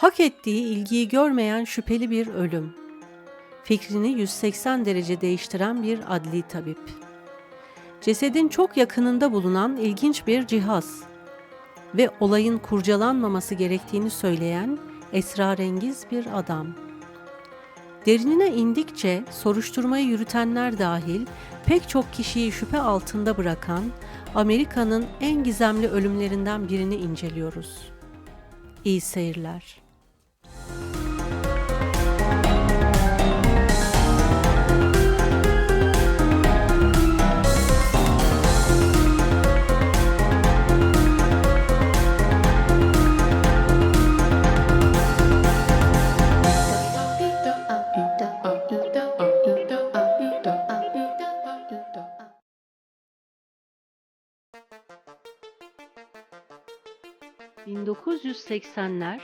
Hak ettiği ilgiyi görmeyen şüpheli bir ölüm. Fikrini 180 derece değiştiren bir adli tabip. Cesedin çok yakınında bulunan ilginç bir cihaz ve olayın kurcalanmaması gerektiğini söyleyen esrarengiz bir adam. Derinine indikçe soruşturmayı yürütenler dahil pek çok kişiyi şüphe altında bırakan Amerika'nın en gizemli ölümlerinden birini inceliyoruz. İyi seyirler. ...1980'ler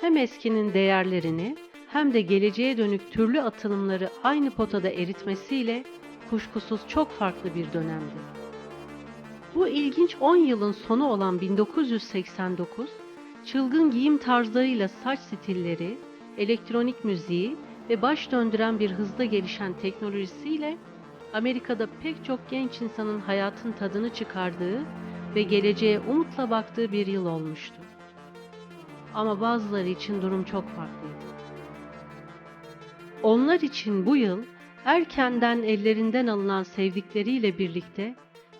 hem eskinin değerlerini hem de geleceğe dönük türlü atılımları aynı potada eritmesiyle kuşkusuz çok farklı bir dönemdi. Bu ilginç 10 yılın sonu olan 1989, çılgın giyim tarzlarıyla saç stilleri, elektronik müziği ve baş döndüren bir hızla gelişen teknolojisiyle Amerika'da pek çok genç insanın hayatın tadını çıkardığı ve geleceğe umutla baktığı bir yıl olmuştu. Ama bazıları için durum çok farklıydı. Onlar için bu yıl erkenden ellerinden alınan sevdikleriyle birlikte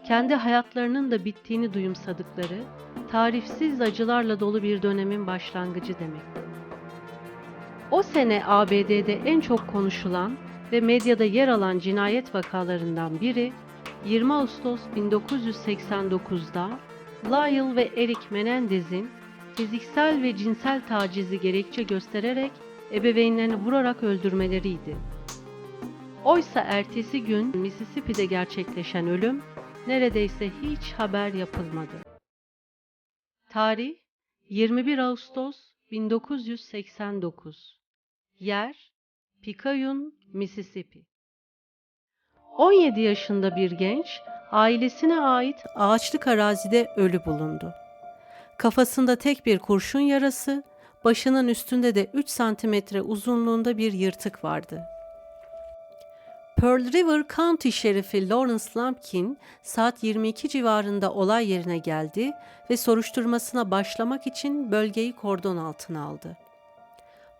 kendi hayatlarının da bittiğini duyumsadıkları tarifsiz acılarla dolu bir dönemin başlangıcı demekti. O sene ABD'de en çok konuşulan ve medyada yer alan cinayet vakalarından biri 20 Ağustos 1989'da Lyle ve Eric Menendez'in fiziksel ve cinsel tacizi gerekçe göstererek ebeveynlerini vurarak öldürmeleriydi. Oysa ertesi gün Mississippi'de gerçekleşen ölüm neredeyse hiç haber yapılmadı. Tarih 21 Ağustos 1989 Yer Picayune, Mississippi 17 yaşında bir genç ailesine ait ağaçlık arazide ölü bulundu. Kafasında tek bir kurşun yarası, başının üstünde de 3 santimetre uzunluğunda bir yırtık vardı. Pearl River County Şerifi Lawrence Lumpkin saat 22 civarında olay yerine geldi ve soruşturmasına başlamak için bölgeyi kordon altına aldı.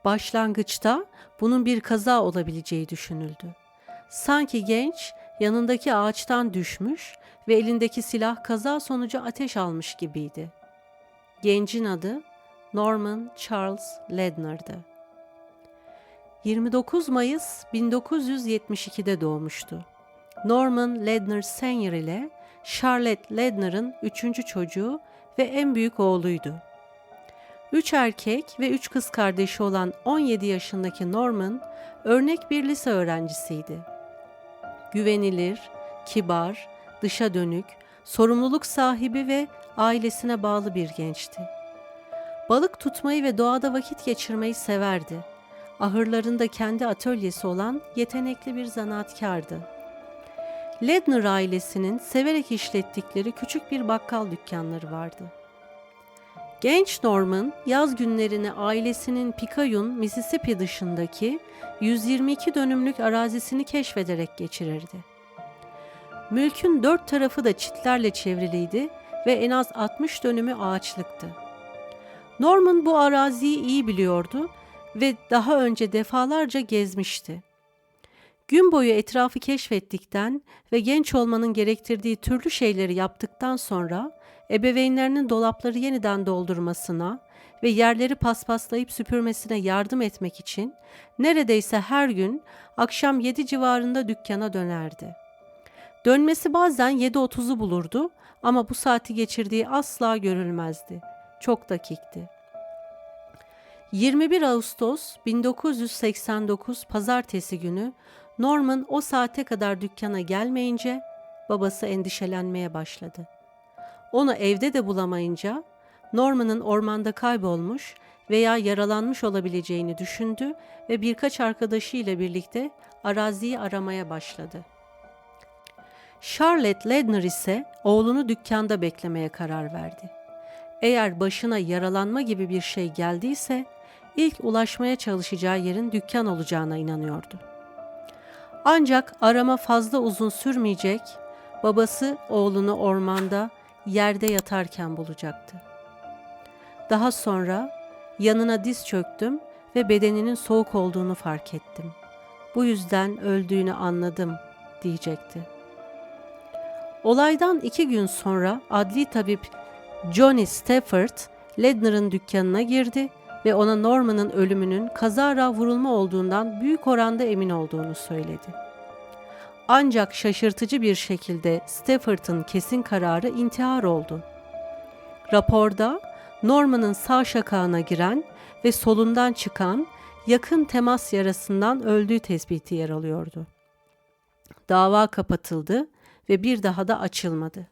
Başlangıçta bunun bir kaza olabileceği düşünüldü. Sanki genç yanındaki ağaçtan düşmüş ve elindeki silah kaza sonucu ateş almış gibiydi. Gencin adı Norman Charles Ledner'dı. 29 Mayıs 1972'de doğmuştu. Norman Ledner Senior ile Charlotte Ledner'ın üçüncü çocuğu ve en büyük oğluydu. Üç erkek ve üç kız kardeşi olan 17 yaşındaki Norman, örnek bir lise öğrencisiydi. Güvenilir, kibar, dışa dönük, sorumluluk sahibi ve ailesine bağlı bir gençti. Balık tutmayı ve doğada vakit geçirmeyi severdi. Ahırlarında kendi atölyesi olan yetenekli bir zanaatkardı. Ledner ailesinin severek işlettikleri küçük bir bakkal dükkanları vardı. Genç Norman yaz günlerini ailesinin Picayune, Mississippi dışındaki 122 dönümlük arazisini keşfederek geçirirdi. Mülkün dört tarafı da çitlerle çevriliydi ve en az 60 dönümü ağaçlıktı. Norman bu araziyi iyi biliyordu ve daha önce defalarca gezmişti. Gün boyu etrafı keşfettikten ve genç olmanın gerektirdiği türlü şeyleri yaptıktan sonra ebeveynlerinin dolapları yeniden doldurmasına ve yerleri paspaslayıp süpürmesine yardım etmek için neredeyse her gün akşam 7 civarında dükkana dönerdi. Dönmesi bazen 7.30'u bulurdu ama bu saati geçirdiği asla görülmezdi. Çok dakikti. 21 Ağustos 1989 pazartesi günü Norman o saate kadar dükkana gelmeyince babası endişelenmeye başladı. Onu evde de bulamayınca Norman'ın ormanda kaybolmuş veya yaralanmış olabileceğini düşündü ve birkaç arkadaşıyla birlikte araziyi aramaya başladı. Charlotte Ledner ise oğlunu dükkanda beklemeye karar verdi. Eğer başına yaralanma gibi bir şey geldiyse ilk ulaşmaya çalışacağı yerin dükkan olacağına inanıyordu. Ancak arama fazla uzun sürmeyecek, babası oğlunu ormanda yerde yatarken bulacaktı. Daha sonra yanına diz çöktüm ve bedeninin soğuk olduğunu fark ettim. Bu yüzden öldüğünü anladım diyecekti. Olaydan iki gün sonra adli tabip Johnny Stafford Ledner'ın dükkanına girdi ve ona Norman'ın ölümünün kazara vurulma olduğundan büyük oranda emin olduğunu söyledi. Ancak şaşırtıcı bir şekilde Stafford'ın kesin kararı intihar oldu. Raporda Norman'ın sağ şakağına giren ve solundan çıkan yakın temas yarasından öldüğü tespiti yer alıyordu. Dava kapatıldı ve bir daha da açılmadı.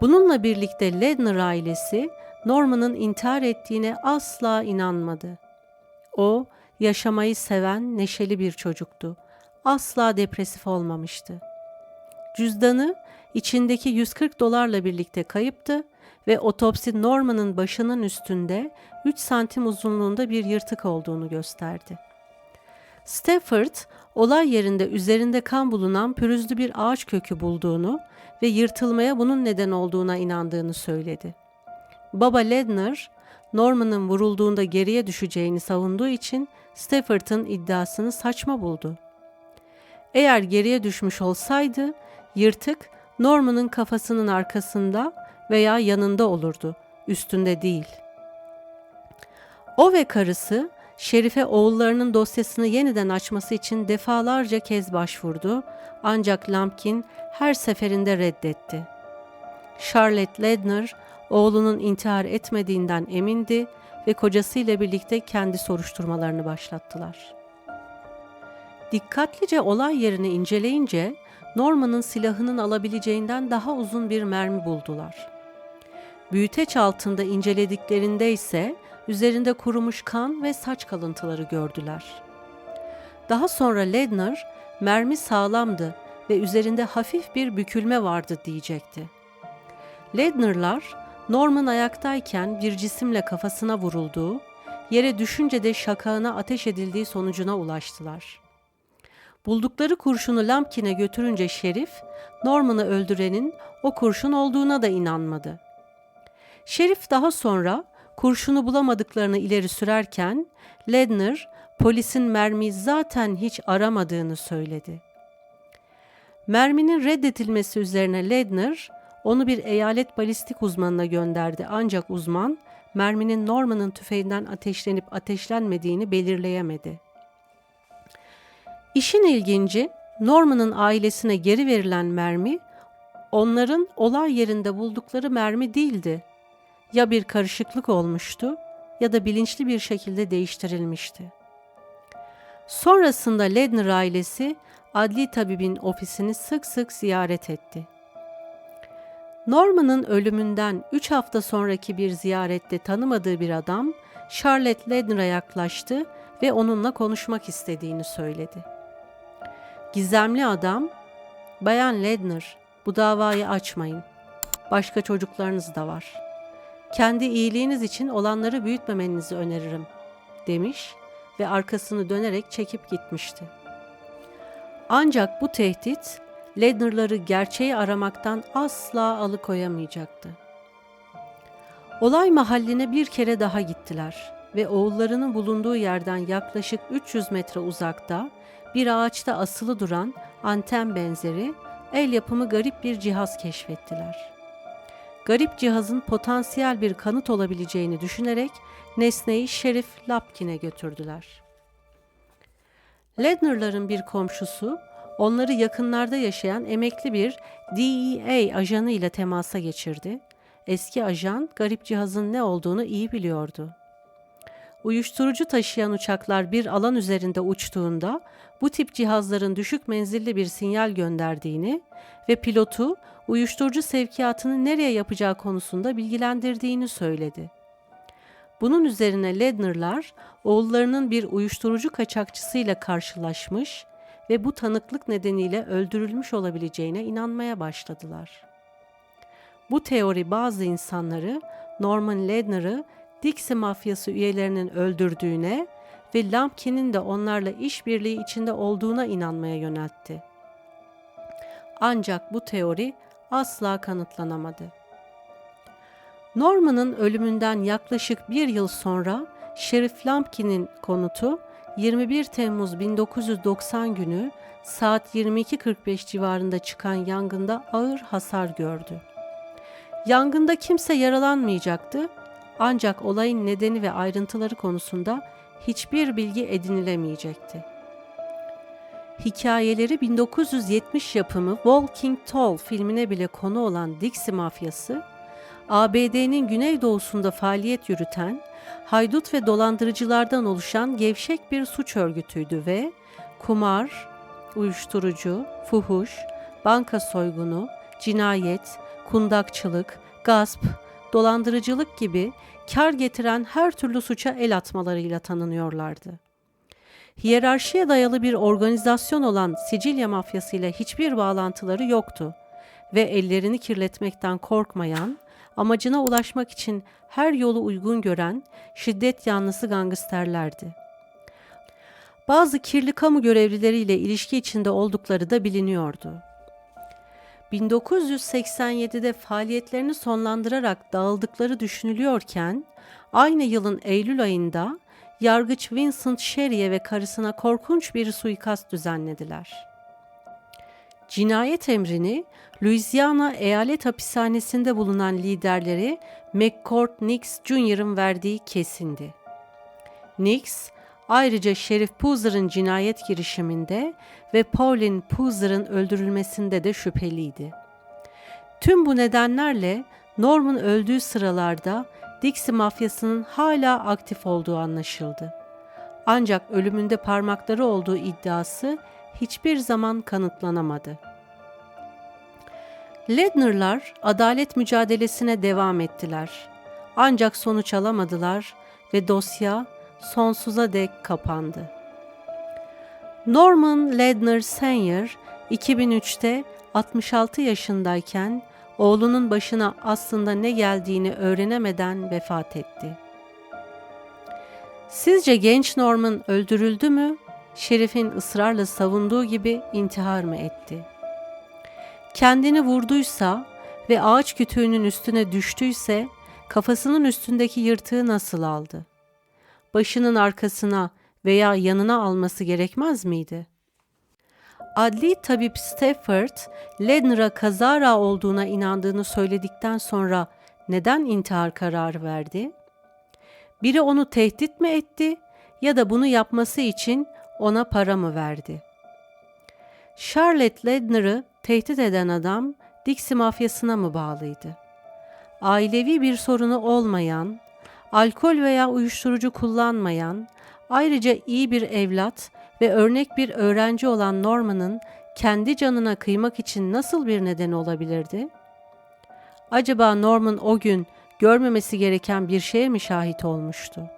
Bununla birlikte Ledner ailesi Norman'ın intihar ettiğine asla inanmadı. O, yaşamayı seven, neşeli bir çocuktu. Asla depresif olmamıştı. Cüzdanı içindeki 140 dolarla birlikte kayıptı ve otopsi Norman'ın başının üstünde 3 santim uzunluğunda bir yırtık olduğunu gösterdi. Stafford, olay yerinde üzerinde kan bulunan pürüzlü bir ağaç kökü bulduğunu ve yırtılmaya bunun neden olduğuna inandığını söyledi. Baba Ledner, Norman'ın vurulduğunda geriye düşeceğini savunduğu için Stafford'ın iddiasını saçma buldu. Eğer geriye düşmüş olsaydı, yırtık Norman'ın kafasının arkasında veya yanında olurdu, üstünde değil. O ve karısı Şerife oğullarının dosyasını yeniden açması için defalarca kez başvurdu ancak Lampkin her seferinde reddetti. Charlotte Ledner oğlunun intihar etmediğinden emindi ve kocasıyla birlikte kendi soruşturmalarını başlattılar. Dikkatlice olay yerini inceleyince Norman'ın silahının alabileceğinden daha uzun bir mermi buldular. Büyüteç altında incelediklerinde ise üzerinde kurumuş kan ve saç kalıntıları gördüler. Daha sonra Ledner, mermi sağlamdı ve üzerinde hafif bir bükülme vardı diyecekti. Ledner'lar, Norman ayaktayken bir cisimle kafasına vurulduğu, yere düşünce de şakağına ateş edildiği sonucuna ulaştılar. Buldukları kurşunu Lampkin'e götürünce Şerif, Norman'ı öldürenin o kurşun olduğuna da inanmadı. Şerif daha sonra kurşunu bulamadıklarını ileri sürerken Ledner polisin mermiyi zaten hiç aramadığını söyledi. Merminin reddedilmesi üzerine Ledner onu bir eyalet balistik uzmanına gönderdi ancak uzman merminin Norman'ın tüfeğinden ateşlenip ateşlenmediğini belirleyemedi. İşin ilginci Norman'ın ailesine geri verilen mermi onların olay yerinde buldukları mermi değildi ya bir karışıklık olmuştu ya da bilinçli bir şekilde değiştirilmişti. Sonrasında Ledner ailesi adli tabibin ofisini sık sık ziyaret etti. Norman'ın ölümünden 3 hafta sonraki bir ziyarette tanımadığı bir adam Charlotte Ledner'a yaklaştı ve onunla konuşmak istediğini söyledi. Gizemli adam, "Bayan Ledner, bu davayı açmayın. Başka çocuklarınız da var. Kendi iyiliğiniz için olanları büyütmemenizi öneririm." demiş ve arkasını dönerek çekip gitmişti. Ancak bu tehdit Ledner'ları gerçeği aramaktan asla alıkoyamayacaktı. Olay mahalline bir kere daha gittiler ve oğullarının bulunduğu yerden yaklaşık 300 metre uzakta bir ağaçta asılı duran anten benzeri el yapımı garip bir cihaz keşfettiler. Garip cihazın potansiyel bir kanıt olabileceğini düşünerek nesneyi Şerif Lapkin'e götürdüler. Ledner'ların bir komşusu onları yakınlarda yaşayan emekli bir DEA ajanı ile temasa geçirdi. Eski ajan garip cihazın ne olduğunu iyi biliyordu. Uyuşturucu taşıyan uçaklar bir alan üzerinde uçtuğunda bu tip cihazların düşük menzilli bir sinyal gönderdiğini ve pilotu uyuşturucu sevkiyatını nereye yapacağı konusunda bilgilendirdiğini söyledi. Bunun üzerine Ledner'lar oğullarının bir uyuşturucu kaçakçısıyla karşılaşmış ve bu tanıklık nedeniyle öldürülmüş olabileceğine inanmaya başladılar. Bu teori bazı insanları Norman Ledner'ı Dixie mafyası üyelerinin öldürdüğüne ve Lampkin'in de onlarla işbirliği içinde olduğuna inanmaya yöneltti. Ancak bu teori asla kanıtlanamadı. Norman'ın ölümünden yaklaşık bir yıl sonra Şerif Lampkin'in konutu 21 Temmuz 1990 günü saat 22.45 civarında çıkan yangında ağır hasar gördü. Yangında kimse yaralanmayacaktı ancak olayın nedeni ve ayrıntıları konusunda hiçbir bilgi edinilemeyecekti. Hikayeleri 1970 yapımı Walking Tall filmine bile konu olan Dixie mafyası, ABD'nin güneydoğusunda faaliyet yürüten, haydut ve dolandırıcılardan oluşan gevşek bir suç örgütüydü ve kumar, uyuşturucu, fuhuş, banka soygunu, cinayet, kundakçılık, gasp, dolandırıcılık gibi kar getiren her türlü suça el atmalarıyla tanınıyorlardı. Hiyerarşiye dayalı bir organizasyon olan Sicilya mafyası ile hiçbir bağlantıları yoktu ve ellerini kirletmekten korkmayan, amacına ulaşmak için her yolu uygun gören şiddet yanlısı gangsterlerdi. Bazı kirli kamu görevlileriyle ilişki içinde oldukları da biliniyordu. 1987'de faaliyetlerini sonlandırarak dağıldıkları düşünülüyorken, aynı yılın Eylül ayında yargıç Vincent Sherry'e ve karısına korkunç bir suikast düzenlediler. Cinayet emrini Louisiana Eyalet Hapishanesi'nde bulunan liderleri McCord Nix Jr.'ın verdiği kesindi. Nix, ayrıca Şerif Poozer'ın cinayet girişiminde ve Pauline Poozer'ın öldürülmesinde de şüpheliydi. Tüm bu nedenlerle Norman öldüğü sıralarda Dixie mafyasının hala aktif olduğu anlaşıldı. Ancak ölümünde parmakları olduğu iddiası hiçbir zaman kanıtlanamadı. Ledner'lar adalet mücadelesine devam ettiler. Ancak sonuç alamadılar ve dosya sonsuza dek kapandı. Norman Ledner Senior 2003'te 66 yaşındayken oğlunun başına aslında ne geldiğini öğrenemeden vefat etti. Sizce genç Norman öldürüldü mü? Şerif'in ısrarla savunduğu gibi intihar mı etti? Kendini vurduysa ve ağaç kütüğünün üstüne düştüyse kafasının üstündeki yırtığı nasıl aldı? Başının arkasına veya yanına alması gerekmez miydi? Adli tabip Stafford, Ledner'a kazara olduğuna inandığını söyledikten sonra neden intihar kararı verdi? Biri onu tehdit mi etti ya da bunu yapması için ona para mı verdi? Charlotte Ledner'ı tehdit eden adam Dixie mafyasına mı bağlıydı? Ailevi bir sorunu olmayan, alkol veya uyuşturucu kullanmayan, ayrıca iyi bir evlat ve örnek bir öğrenci olan Norman'ın kendi canına kıymak için nasıl bir neden olabilirdi? Acaba Norman o gün görmemesi gereken bir şeye mi şahit olmuştu?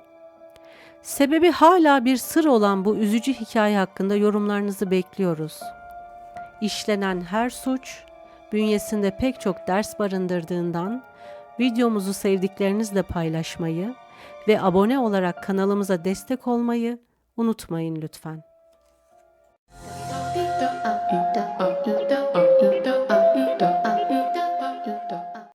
Sebebi hala bir sır olan bu üzücü hikaye hakkında yorumlarınızı bekliyoruz. İşlenen her suç bünyesinde pek çok ders barındırdığından videomuzu sevdiklerinizle paylaşmayı ve abone olarak kanalımıza destek olmayı unutmayın lütfen.